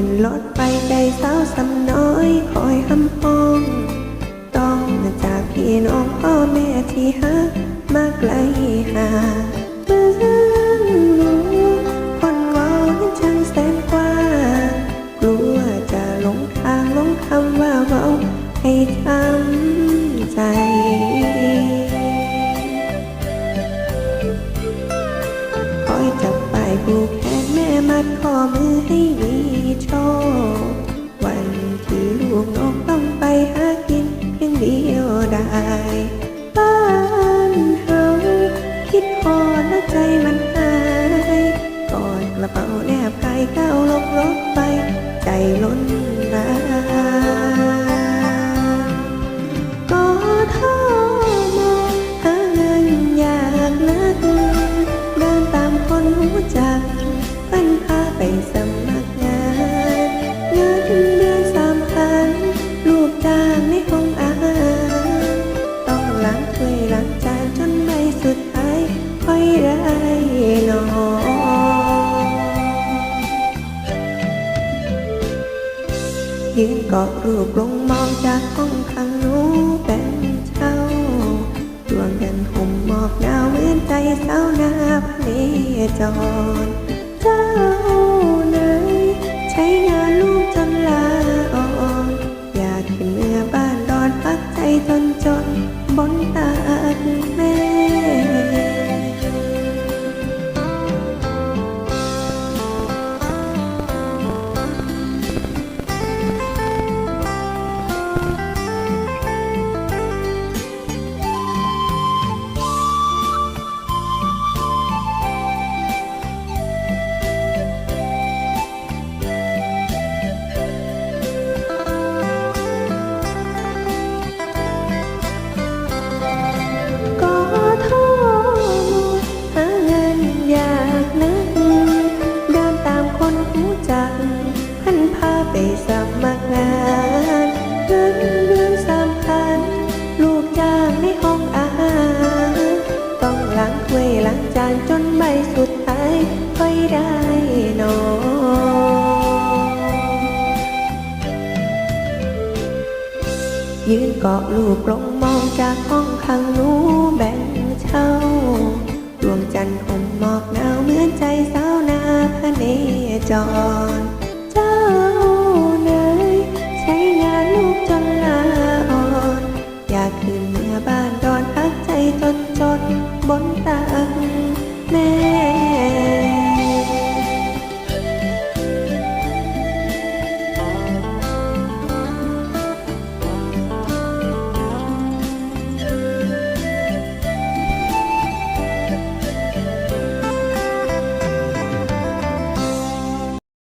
ขึ้นรถไปใจสาวสำน้อยคอยหำห้อง ต้องจากพี่น้องพ่อแม่ที่หามาไกลห่างเมืองหลวงคนเว่านั้นช่างแสนกว้างกลัวจะหลงทางหลงคำว่าเมาให้ช้ำใจคอยจับไปายผูกแขนแม่มัดข้อมือให้ ใจมันหายกอดกระเป๋าแนบกายก้า ยืนเกาะรูปลงมองจากห้องข้างนู้เป็นเช่าดวงกันห่มหมอกหนาวเหมือนใจสาวนาพเนจรเจ้า ล้างจานจนไม่สุดท้ายค่อยได้นอนยืนเกาะลูกลงมองจากห้องข้างหนูแบ่งเช่าดวงจันทร์ห่มหมอกหนาวเหมือนใจสาวนาพระเนจรเจ้าเนยใช้งานลูกจนลาอ่อน อยากขึ้นเหนืบ้านดอนพักใจจนจนบนตา